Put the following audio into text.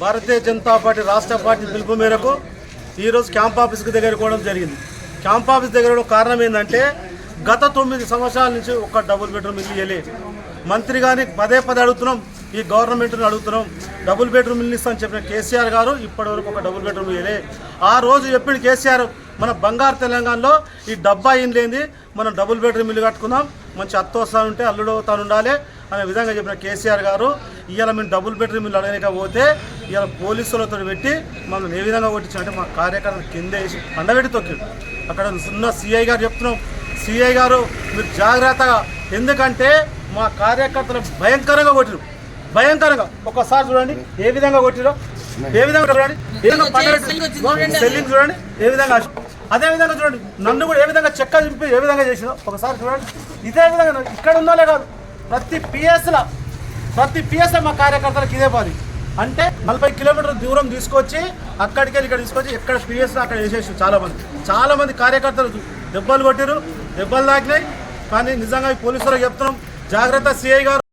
భారతీయ Janata party రాష్ట్ర party పిలుపు మేరకు ఈరోజు క్యాంప్ ఆఫీస్కి దగ్గర కూడా జరిగింది. క్యాంప్ ఆఫీస్ దగ్గర కారణం ఏంటంటే గత తొమ్మిది సంవత్సరాల నుంచి ఒక డబుల్ బెడ్రూమ్ ఇల్లు ఇవ్వలేదు మంత్రి గారిని పదే పదే అడుగుతున్నాం ఈ గవర్నమెంట్ని అడుగుతున్నాం డబుల్ బెడ్రూమ్ ఇల్లు ఇస్తామని చెప్పిన కేసీఆర్ గారు ఇప్పటివరకు ఒక డబుల్ బెడ్రూమ్ ఇవ్వలే ఆ రోజు చెప్పిన కేసీఆర్ మన బంగారు తెలంగాణలో ఈ డబ్బా ఇల్లు ఏంది? మనం డబుల్ బెడ్రూమ్ ఇల్లు కట్టుకుందాం మంచి అత్త ఉంటే అల్లుడు తాను ఉండాలి అనే విధంగా చెప్పిన కేసీఆర్ గారు ఇవాళ మేము డబుల్ బెడ్రూమ్ ఇల్లు అడగకపోతే ఇవాళ పోలీసులతో పెట్టి మమ్మల్ని ఏ విధంగా కొట్టించారంటే మా కార్యకర్తలు కింద వేసి పండబెట్టి తొక్కిండు అక్కడ ఉన్న సిఐ గారు చెప్తున్నాం. సిఐ గారు మీరు జాగ్రత్తగా ఎందుకంటే మా కార్యకర్తలు భయంకరంగా కొట్టిరు. భయంకరంగా. ఒక్కసారి చూడండి ఏ విధంగా కొట్టిరో ఏ విధంగా చూడండి ఏ విధంగా సెల్లింగ్ చూడండి ఏ విధంగా అదే విధంగా చూడండి నన్ను కూడా ఏ విధంగా చెక్క చింపి ఏ విధంగా చేసిందో ఒకసారి చూడండి. ఇదే విధంగా ఇక్కడ ఉన్నోలే కాదు. ప్రతి పిఎస్ల ప్రతి పిఎస్ల మా కార్యకర్తలకు ఇదే పది అంటే నలభై కిలోమీటర్ల దూరం తీసుకొచ్చి అక్కడికి వెళ్ళి ఇక్కడ తీసుకొచ్చి ఎక్కడ పిఎస్ అక్కడ వేసేసి చాలామంది చాలామంది కార్యకర్తలు దెబ్బలు కొట్టారు దెబ్బలు తాకినాయి. కానీ నిజంగా పోలీసులకు చెప్తున్నాం జాగ్రత్త సిఐ గారు.